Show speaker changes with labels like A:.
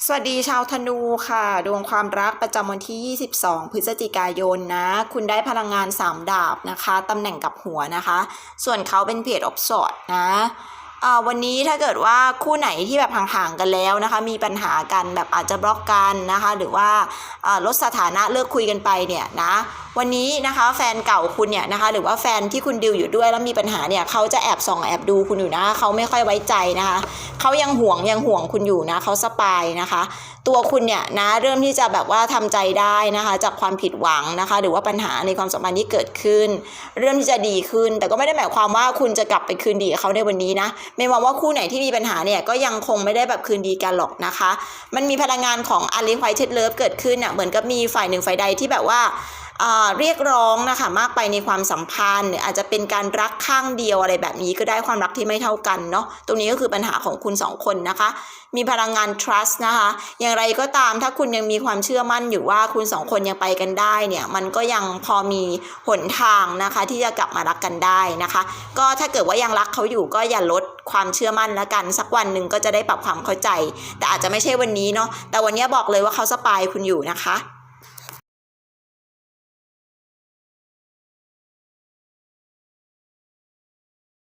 A: สวัสดีชาวธนูค่ะ ดวงความรักประจำวันที่ 22 พฤศจิกายนนะ คุณได้พลังงาน 3 ดาบนะคะตำแหน่งกับหัวนะคะ ส่วนเขาเป็นเพจออฟสอดนะวันนี้ถ้าเกิดว่าคู่ไหนที่แบบห่างๆกันแล้วนะคะ มีปัญหากันแบบอาจจะบล็อกกันนะคะ หรือว่าลดสถานะเลิกคุยกันไปเนี่ยนะ วันนี้นะคะแฟนเก่าคุณเนี่ยนะคะหรือว่าแฟนที่คุณดิวอยู่ด้วยแล้วมีปัญหาเนี่ยเขาจะแอบส่องแอบดูคุณอยู่นะเขาไม่ค่อยไว้ใจนะคะเขายังห่วงยังห่วงคุณอยู่นะเขาสปายนะคะ ตัวคุณเนี่ยนะเริ่มที่จะแบบว่าทำใจได้นะคะ จากความผิดหวังนะคะ หรือว่าปัญหาในความสัมพันธ์ที่เกิดขึ้น เริ่มที่จะดีขึ้น แต่ก็ไม่ได้หมายความว่าคุณจะกลับไปคืนดีเขาในวันนี้นะไม่มองว่าคู่ไหนที่มีปัญหาเนี่ยก็ยังคงไม่ได้แบบคืนดีกันหรอกนะคะ มันมีพลังงานของอารีควายเช็ดเลิฟเกิดขึ้นอะเหมือนกับมีฝ่ายหนึ่งฝ่ายใดที่แบบว่า เรียกร้องนะคะมากไปในความสัมพันธ์หรืออาจจะเป็นการรักข้างเดียวอะไรแบบนี้ก็ได้ความรักที่ไม่เท่ากันเนาะตรงนี้ก็คือปัญหาของคุณสองคนนะคะ มีพลังงาน trust นะคะ อย่างไรก็ตามถ้าคุณยังมีความเชื่อมั่นอยู่ว่าคุณสองคนยังไปกันได้เนี่ยมันก็ยังพอมีหนทางนะคะ ที่จะกลับมารักกันได้นะคะ ก็ถ้าเกิดว่ายังรักเขาอยู่ก็อย่าลดความเชื่อมั่นแล้วกัน สักวันหนึ่งก็จะได้ปรับความเข้าใจ แต่อาจจะไม่ใช่วันนี้เนาะแต่วันนี้บอกเลยว่าเขาสปายคุณอยู่นะคะ